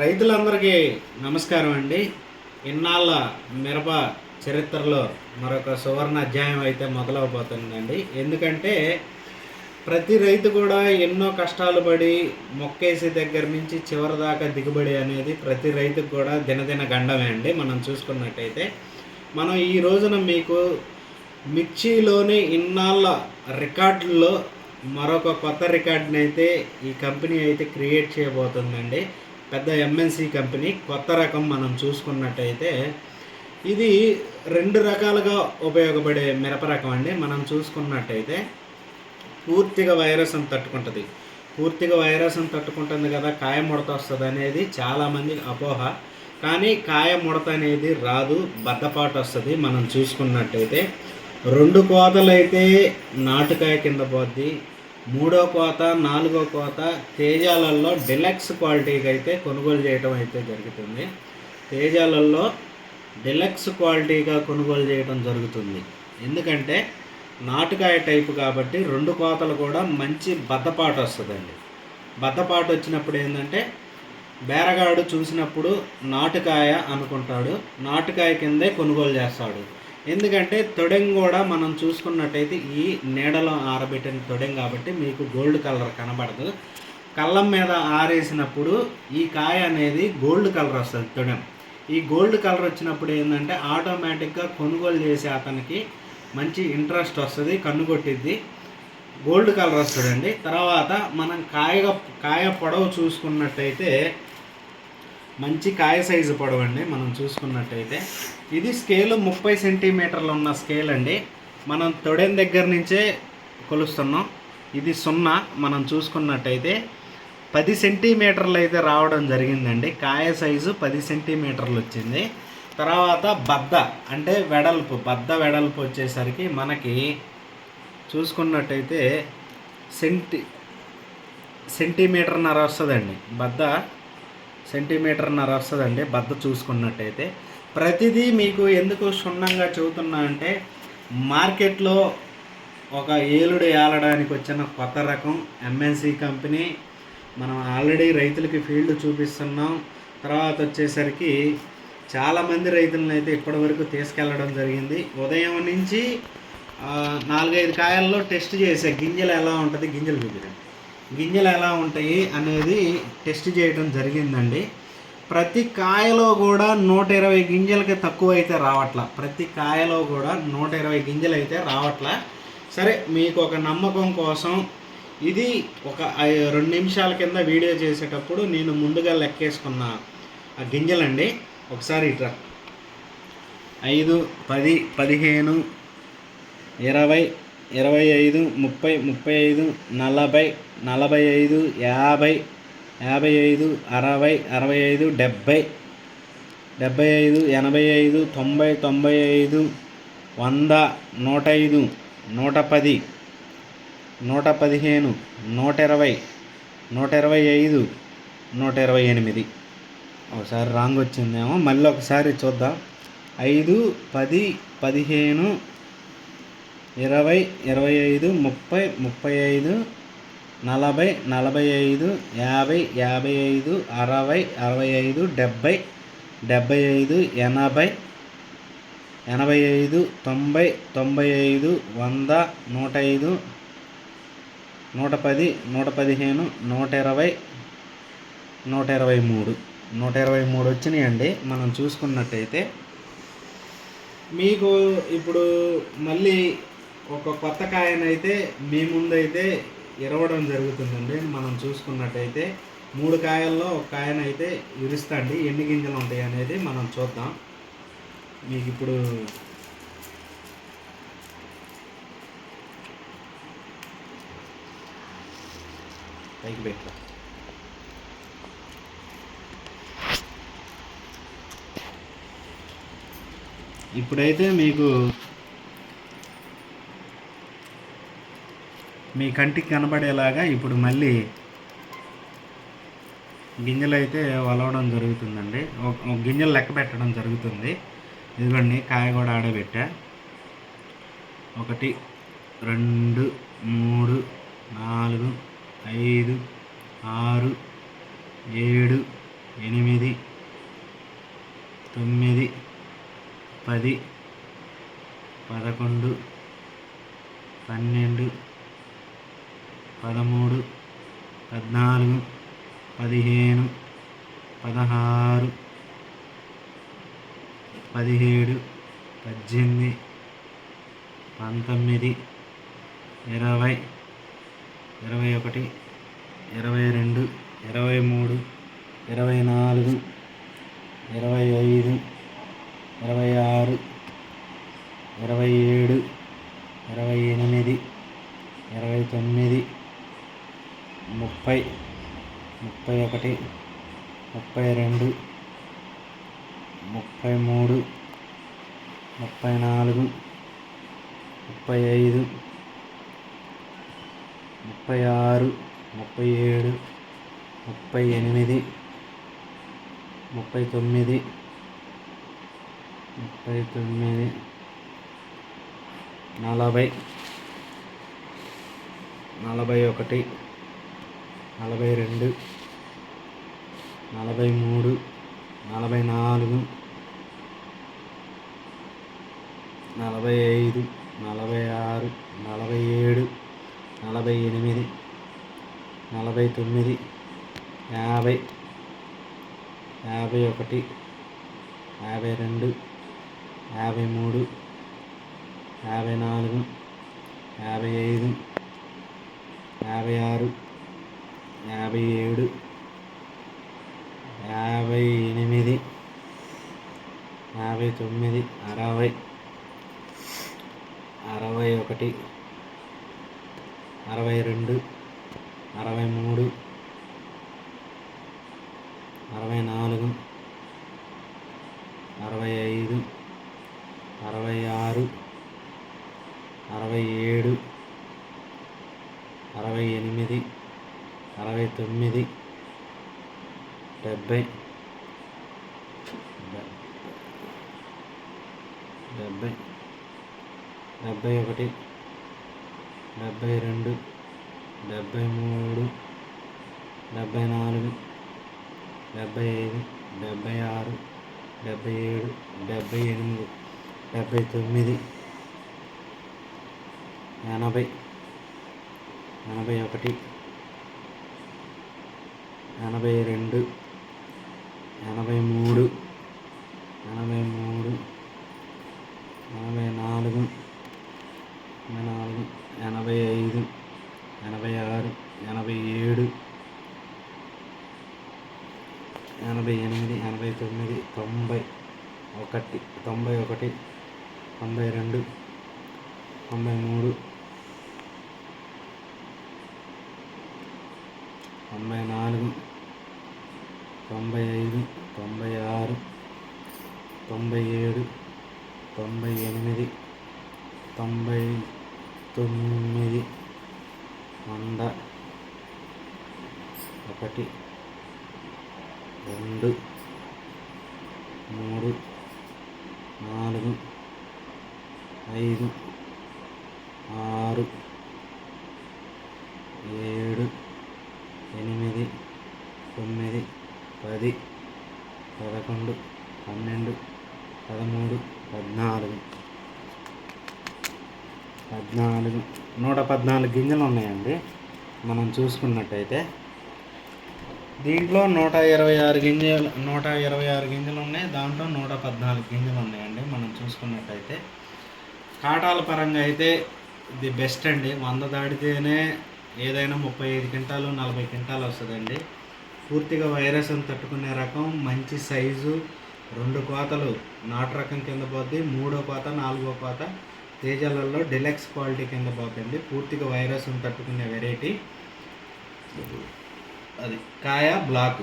రైతులందరికీ నమస్కారం అండి. ఇన్నాళ్ళ మిరప చరిత్రలో మరొక సువర్ణ అధ్యాయం అయితే మొదలవబోతుందండి. ఎందుకంటే ప్రతి రైతు కూడా ఎన్నో కష్టాలు పడి మొక్కేసి దగ్గర నుంచి చివరి దాకా దిగుబడి అనేది ప్రతి రైతుకు కూడా దినదిన గండమే అండి మనం చూసుకున్నట్టయితే. మనం ఈ రోజున మీకు మిర్చిలోని ఇన్నాళ్ళ రికార్డుల్లో మరొక కొత్త రికార్డుని అయితే ఈ కంపెనీ అయితే క్రియేట్ చేయబోతుందండి. పెద్ద ఎంఎన్సి కంపెనీ కొత్త రకం మనం చూసుకున్నట్టయితే ఇది రెండు రకాలుగా ఉపయోగపడే మిరప రకం అండి. మనం చూసుకున్నట్టయితే పూర్తిగా వైరస్ని తట్టుకుంటుంది. పూర్తిగా వైరస్ని తట్టుకుంటుంది కదా కాయ ముడత వస్తుంది అనేది చాలామంది అపోహ. కానీ కాయ ముడత అనేది రాదు బద్దపాటు వస్తుంది మనం చూసుకున్నట్టయితే. రెండు కోతలు అయితే నాటుకాయ కింద పోద్ది మూడో కోత నాలుగో కోత తేజాలలో డిలక్స్ క్వాలిటీకి అయితే కొనుగోలు చేయడం అయితే జరుగుతుంది. తేజాలలో డిలక్స్ క్వాలిటీగా కొనుగోలు చేయడం జరుగుతుంది. ఎందుకంటే నాటుకాయ టైపు కాబట్టి రెండు కోతలు కూడా మంచి బద్దపాటు వస్తుందండి. బద్దపాటు వచ్చినప్పుడు ఏంటంటే బేరగాడు చూసినప్పుడు నాటుకాయ అనుకుంటాడు. నాటుకాయ కిందే కొనుగోలు చేస్తాడు. ఎందుకంటే తొడెం కూడా మనం చూసుకున్నట్టయితే ఈ నీడలో ఆరబెట్టిన తొడెం కాబట్టి మీకు గోల్డ్ కలర్ కనబడదు. కళ్ళం మీద ఆరేసినప్పుడు ఈ కాయ అనేది గోల్డ్ కలర్ వస్తుంది తొడెం. ఈ గోల్డ్ కలర్ వచ్చినప్పుడు ఏంటంటే ఆటోమేటిక్గా కొనుగోలు చేసే అతనికి మంచి ఇంట్రెస్ట్ వస్తుంది కన్ను కొట్టిద్ది. గోల్డ్ కలర్ వస్తుందండి. తర్వాత మనం కాయ కాయ పొడవు చూసుకున్నట్టయితే మంచి కాయ సైజు పొడవు అండి మనం చూసుకున్నట్టయితే. ఇది స్కేల్ ముప్పై సెంటీమీటర్లు ఉన్న స్కేల్ అండి. మనం తొడెన్ దగ్గర నుంచే కొలుస్తున్నాం. ఇది సున్నా మనం చూసుకున్నట్టయితే. పది సెంటీమీటర్లు అయితే రావడం జరిగిందండి. కాయ సైజు పది సెంటీమీటర్లు వచ్చింది. తర్వాత బద్ద అంటే వెడల్పు బద్ద వెడల్పు వచ్చేసరికి మనకి చూసుకున్నట్టయితే సెంటి సెంటీమీటర్న్నర వస్తుందండి. బద్ద సెంటీమీటర్న్నర వస్తుందండి బద్ద చూసుకున్నట్టయితే. ప్రతిదీ మీకు ఎందుకు క్షుణ్ణంగా చెబుతున్నా అంటే మార్కెట్లో ఒక ఏలుడు ఏలడానికి వచ్చిన కొత్త రకం ఎంఎన్సి కంపెనీ మనం ఆల్రెడీ రైతులకి ఫీల్డ్ చూపిస్తున్నాం. తర్వాత వచ్చేసరికి చాలామంది రైతులను అయితే ఇప్పటివరకు తీసుకెళ్ళడం జరిగింది. ఉదయం నుంచి నాలుగైదు కాయల్లో టెస్ట్ చేసే గింజలు ఎలా ఉంటుంది గింజలు చూపించండి గింజలు ఎలా ఉంటాయి అనేది టెస్ట్ చేయడం జరిగిందండి. ప్రతి కాయలో కూడా నూట ఇరవై గింజలకి తక్కువ అయితే రావట్లా. ప్రతి కాయలో కూడా నూట ఇరవై గింజలు అయితే రావట్లా. సరే మీకు ఒక నమ్మకం కోసం ఇది ఒక రెండు నిమిషాల కింద వీడియో చేసేటప్పుడు నేను ముందుగా లెక్కేసుకున్న ఆ గింజలండి. ఒకసారి ఇట్రా. ఐదు పది పదిహేను ఇరవై ఇరవై ఐదు ముప్పై ముప్పై ఐదు నలభై నలభై ఐదు యాభై యాభై ఐదు అరవై అరవై ఐదు డెబ్భై డెబ్భై ఐదు ఎనభై ఐదు తొంభై తొంభై ఐదు వంద నూట ఐదు నూట పది నూట పదిహేను నూట ఇరవై నూట ఇరవై ఐదు నూట ఇరవై ఎనిమిది. ఒకసారి రాంగ్ వచ్చిందేమో మళ్ళీ ఒకసారి చూద్దాం. ఐదు పది పదిహేను ఇరవై ఇరవై ఐదు ముప్పై ముప్పై ఐదు నలభై నలభై ఐదు యాభై యాభై ఐదు అరవై అరవై ఐదు డెబ్భై డెబ్భై ఐదు ఎనభై ఎనభై ఐదు తొంభై తొంభై ఐదు వంద నూట ఐదు నూట పది నూట పదిహేను నూట ఇరవై నూట ఇరవై మూడు. నూట ఇరవై మూడు వచ్చినాయండి. మనం చూసుకున్నట్టయితే మీకు ఇప్పుడు మళ్ళీ ఒక కొత్త కాయనైతే మీ ముందైతే ఇరవడం జరుగుతుందండి. మనం చూసుకున్నట్టయితే మూడు కాయల్లో ఒక కాయనైతే ఇరుస్తండి. ఎన్ని గింజలు ఉంటాయి అనేది మనం చూద్దాం. మీకు ఇప్పుడు పైకి పెట్టా. ఇప్పుడైతే మీకు మీ కంటికి కనబడేలాగా ఇప్పుడు మళ్ళీ గింజలు అయితే వలవడం జరుగుతుందండి. ఒక ఒక గింజలు లెక్క పెట్టడం జరుగుతుంది. ఇదిగోండి కాయ కూడా ఆడబెట్టా. ఒకటి రెండు మూడు నాలుగు ఐదు ఆరు ఏడు ఎనిమిది తొమ్మిది పది పదకొండు పన్నెండు పదమూడు పద్నాలుగు పదిహేను పదహారు పదిహేడు పద్దెనిమిది పంతొమ్మిది ఇరవై ఇరవై ఒకటి ఇరవై రెండు ఇరవై మూడు ఇరవై నాలుగు ఇరవై ఐదు ఇరవై ఆరు ఇరవై ఏడు ఇరవై ఎనిమిది ఇరవై తొమ్మిది ముప్పై ముప్పై ఒకటి ముప్పై రెండు ముప్పై మూడు ముప్పై నాలుగు ముప్పై ఐదు ముప్పై ఆరు ముప్పై ఏడు ముప్పై ఎనిమిది ముప్పై తొమ్మిది ముప్పై తొమ్మిది నలభై నలభై ఒకటి నలభై రెండు నలభై మూడు నలభై నాలుగు నలభై ఐదు నలభై ఆరు నలభై ఏడు నలభై ఎనిమిది నలభై తొమ్మిది యాభై యాభై ఒకటి యాభై రెండు యాభై మూడు యాభై నాలుగు యాభై ఐదు యాభై ఆరు యాభై ఏడు యాభై ఎనిమిది యాభై తొమ్మిది అరవై అరవై ఒకటి అరవై రెండు అరవై మూడు అరవై నాలుగు అరవై ఐదు అరవై ఆరు అరవై ఏడు అరవై ఎనిమిది అరవై తొమ్మిది డెబ్భై డెబ్భై డెబ్భై ఒకటి డెబ్భై రెండు డెబ్భై మూడు డెబ్భై నాలుగు డెబ్భై ఐదు డెబ్భై ఆరు డెబ్భై ఏడు డెబ్భై ఎనిమిది డెబ్భై తొమ్మిది ఎనభై ఎనభై ఒకటి ఎనభై రెండు ఎనభై మూడు ఎనభై మూడు ఎనభై నాలుగు ఎనభై నాలుగు ఎనభై ఐదు ఎనభై ఆరు ఎనభై ఏడు ఎనభై ఎనిమిది ఎనభై తొమ్మిది తొంభై ఒకటి తొంభై ఒకటి తొంభై రెండు తొంభై మూడు తొంభై నాలుగు తొంభై ఐదు తొంభై ఆరు తొంభై ఏడు తొంభై ఎనిమిది తొంభై తొమ్మిది వంద ఒకటి రెండు మూడు నాలుగు ఐదు ఆరు ఏడు ఎనిమిది తొమ్మిది పది పదకొండు పన్నెండు పదమూడు పద్నాలుగు పద్నాలుగు నూట పద్నాలుగు గింజలు ఉన్నాయండి మనం చూసుకున్నట్టయితే దీంట్లో నూట ఇరవై ఆరు గింజలు నూట ఇరవై ఆరు గింజలు ఉన్నాయి దాంట్లో నూట పద్నాలుగు గింజలు ఉన్నాయండి మనం చూసుకున్నట్టయితే కాటాల పరంగా అయితే ఇది బెస్ట్ అండి. వంద దాటితేనే ఏదైనా ముప్పై ఐదు క్వింటాలు నలభై క్వింటాలు వస్తుందండి. పూర్తిగా వైరస్ని తట్టుకునే రకం మంచి సైజు రెండు కోతలు నాటు రకం కింద పోద్ది మూడో కోత నాలుగో కోత తేజాలలో డిలక్స్ క్వాలిటీ కింద పోతుంది. పూర్తిగా వైరస్ని తట్టుకునే వెరైటీ అది కాయ బ్లాక్.